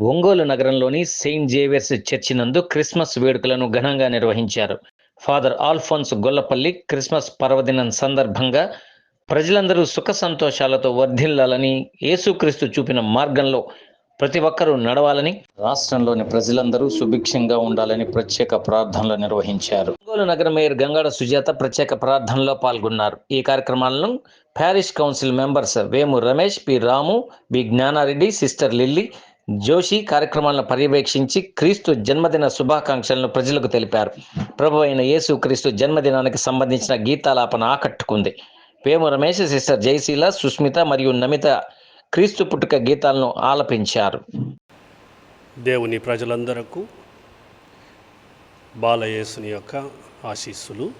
ఒంగోలు నగరంలోని Saint Xavier's church నందు Christmas వేడుకలను ఘనంగా నిర్వహించారు. ఫాదర్ ఆల్ఫోన్స్ గొల్లపల్లి క్రిస్మస్ పర్వదినం సందర్భంగా ప్రజలందరూ సుఖ సంతోషాలతో వర్ధిల్లాలని యేసుక్రీస్తు చూపిన మార్గంలో ప్రతి ఒక్కరూ నడవాలని రాష్ట్రంలోని ప్రజలందరూ సుభిక్షంగా ఉండాలని ప్రత్యేక ప్రార్థనలు నిర్వహించారు. ఒంగోలు నగర మేయర్ గంగాడ సుజాత ప్రత్యేక ప్రార్థనలో పాల్గొన్నారు. ఈ కార్యక్రమాలను parish council members Vemu Ramesh P Ramu B Gnanareddy sister Lily Joshi కార్యక్రమాలను పర్యవేక్షించి క్రీస్తు జన్మదిన శుభాకాంక్షలను ప్రజలకు తెలిపారు. ప్రభు అయిన యేసు క్రీస్తు జన్మదినానికి సంబంధించిన గీతాలాపన ఆకట్టుకుంది. వేము రమేష్ సిస్టర్ జయశీల సుస్మిత మరియు నమిత క్రీస్తు పుట్టుక గీతాలను ఆలపించారు. దేవుని ప్రజలందరకు బాలయేసుని యొక్క ఆశీస్సులు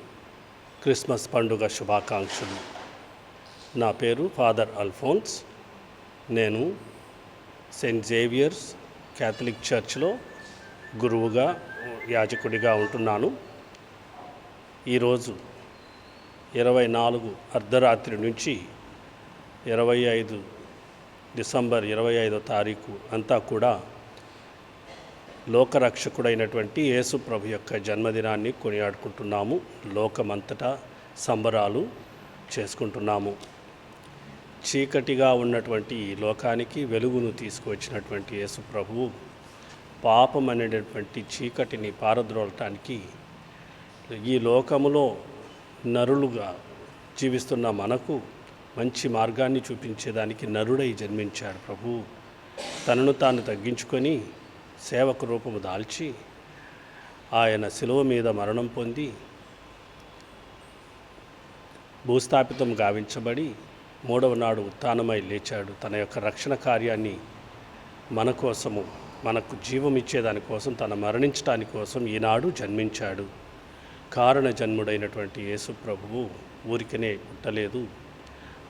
క్రిస్మస్ పండుగ శుభాకాంక్షలు. నా పేరు ఫాదర్ అల్ఫోన్స్. నేను సెయింట్ జేవియర్స్ క్యాథలిక్ చర్చ్లో గురువుగా యాజకుడిగా ఉంటున్నాను. ఈరోజు ఇరవై నాలుగు అర్ధరాత్రి నుంచి ఇరవై ఐదు డిసెంబర్ ఇరవై ఐదో తారీఖు అంతా కూడా లోకరక్షకుడైనటువంటి యేసు ప్రభు యొక్క జన్మదినాన్ని కొనియాడుకుంటున్నాము. లోకమంతటా సంబరాలు చేసుకుంటున్నాము. చీకటిగా ఉన్నటువంటి ఈ లోకానికి వెలుగును తీసుకువచ్చినటువంటి యేసు ప్రభువు పాపం అనేటటువంటి చీకటిని పారద్రోలటానికి ఈ లోకములో నరులుగా జీవిస్తున్న మనకు మంచి మార్గాన్ని చూపించేదానికి నరుడై జన్మించాడు ప్రభు తనను తాను తగ్గించుకొని సేవకు రూపము దాల్చి ఆయన శిలువ మీద మరణం పొంది భూస్థాపితం గావించబడి మూడవ నాడు ఉత్థానమై లేచాడు. తన యొక్క రక్షణ కార్యాన్ని మన కోసము మనకు జీవం ఇచ్చేదానికోసం తన మరణించడాని కోసం ఈనాడు జన్మించాడు. కారణ జన్ముడైనటువంటి యేసు ప్రభువు ఊరికనే పుట్టలేదు.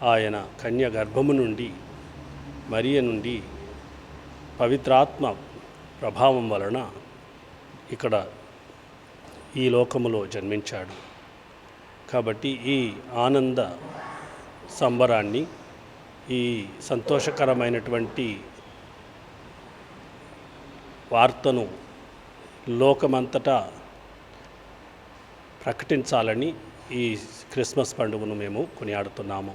ఆయన కన్య గర్భము నుండి మరియ నుండి పవిత్రాత్మ ప్రభావం వలన ఇక్కడ ఈ లోకములో జన్మించాడు. కాబట్టి ఈ ఆనంద సంబరాన్ని ఈ సంతోషకరమైనటువంటి వార్తను లోకమంతటా ప్రకటించాలని ఈ క్రిస్మస్ పండుగను మేము కొనియాడుతున్నాము.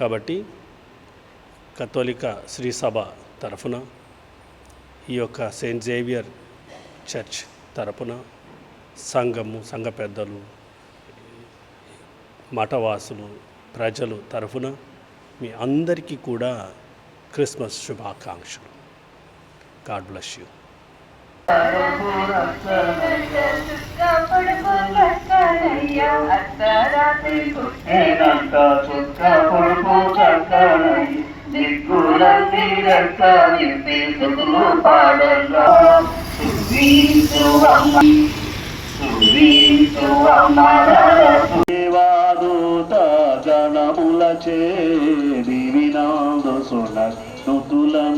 కాబట్టి కథోలిక శ్రీ సభ తరఫున ఈ యొక్క సెయింట్ జేవియర్ చర్చ్ తరపున సంఘము సంఘ పెద్దలు మఠవాసులు ప్రజలు తరఫున మీ అందరికీ కూడా క్రిస్మస్ శుభాకాంక్షలు. God bless you. నేనంత సొలచే వినాదసుల నుతులం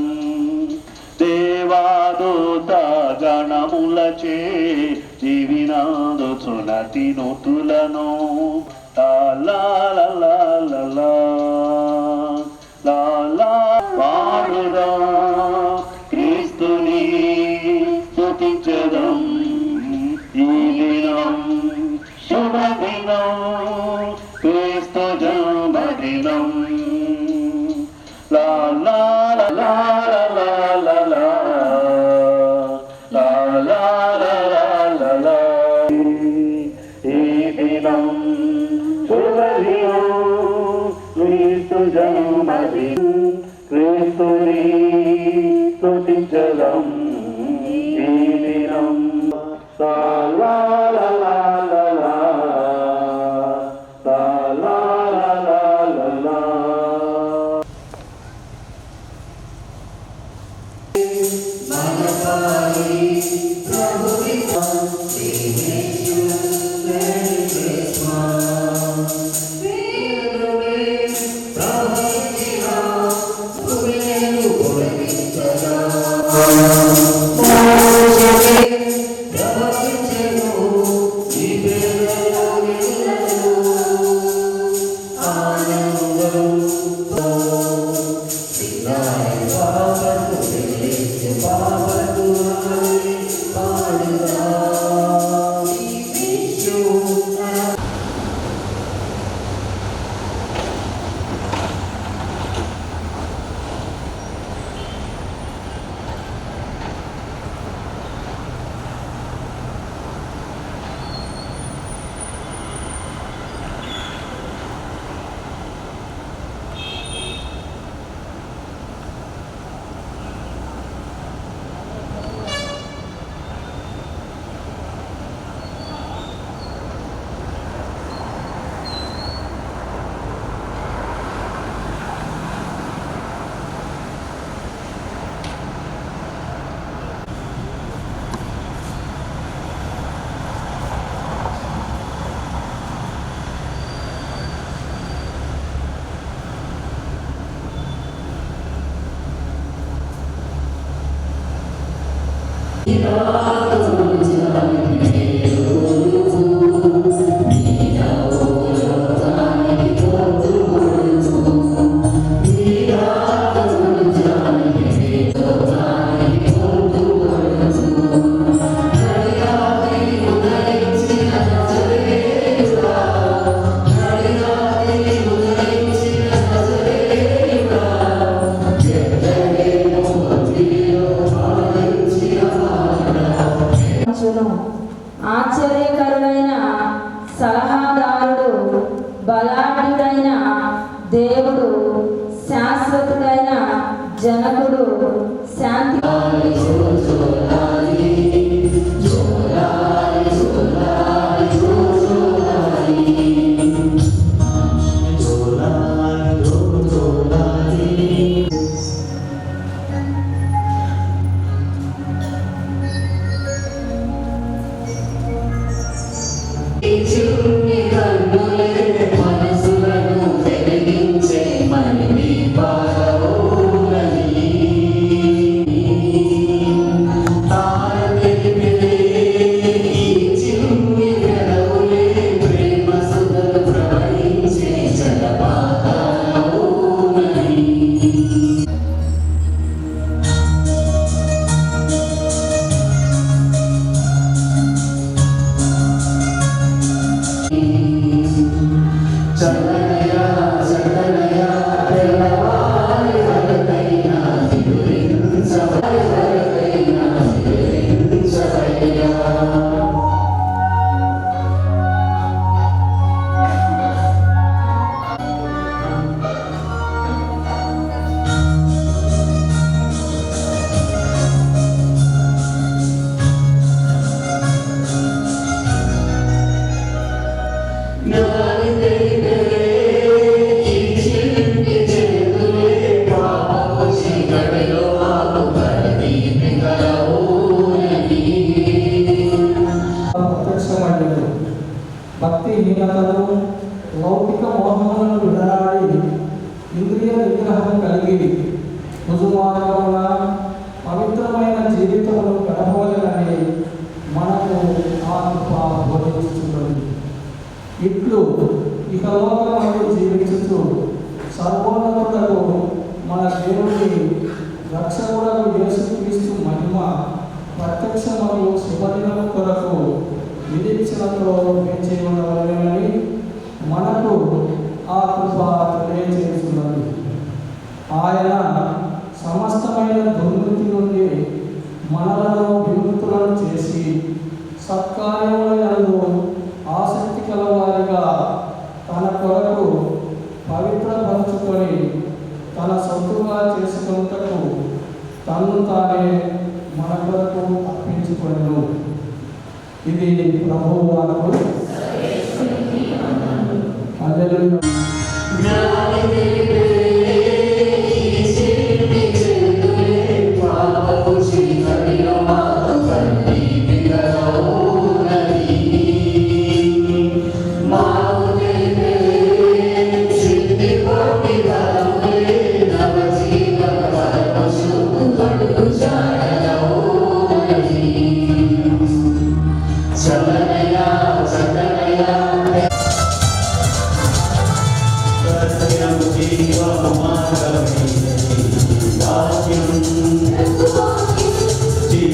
దేవాదూత గణములచే వినాదసుల తినుతులను పాడురా క్రీస్తుని స్తుతించడం ఈ దినం శుభదినం. స్తుతించడం ఈ దినం సా Bye. Oh. చూను ఆశ్చర్యకరుడైన సలహాదారుడు బలాఢ్యుడైన దేవుడు శాశ్వతుడైన జనకుడు శాంతి ప్రత్యక్షమయ్యదు భక్తిహీనతను లౌకిక మోహములను విడనాడి ఇంద్రియ విగ్రహం కలిగి రుజుమార్గమున సర్వోన్నతులకు మన దేవుని రక్షకులకు యేసుక్రీస్తు మహిమ ప్రత్యక్షమగు శుభదినం కొరకు నిరీక్షణతో పెంచే తను తానే మన కొరకు అర్పించుకొనెను. ఇది ప్రభువు వారు హల్లెలూయా.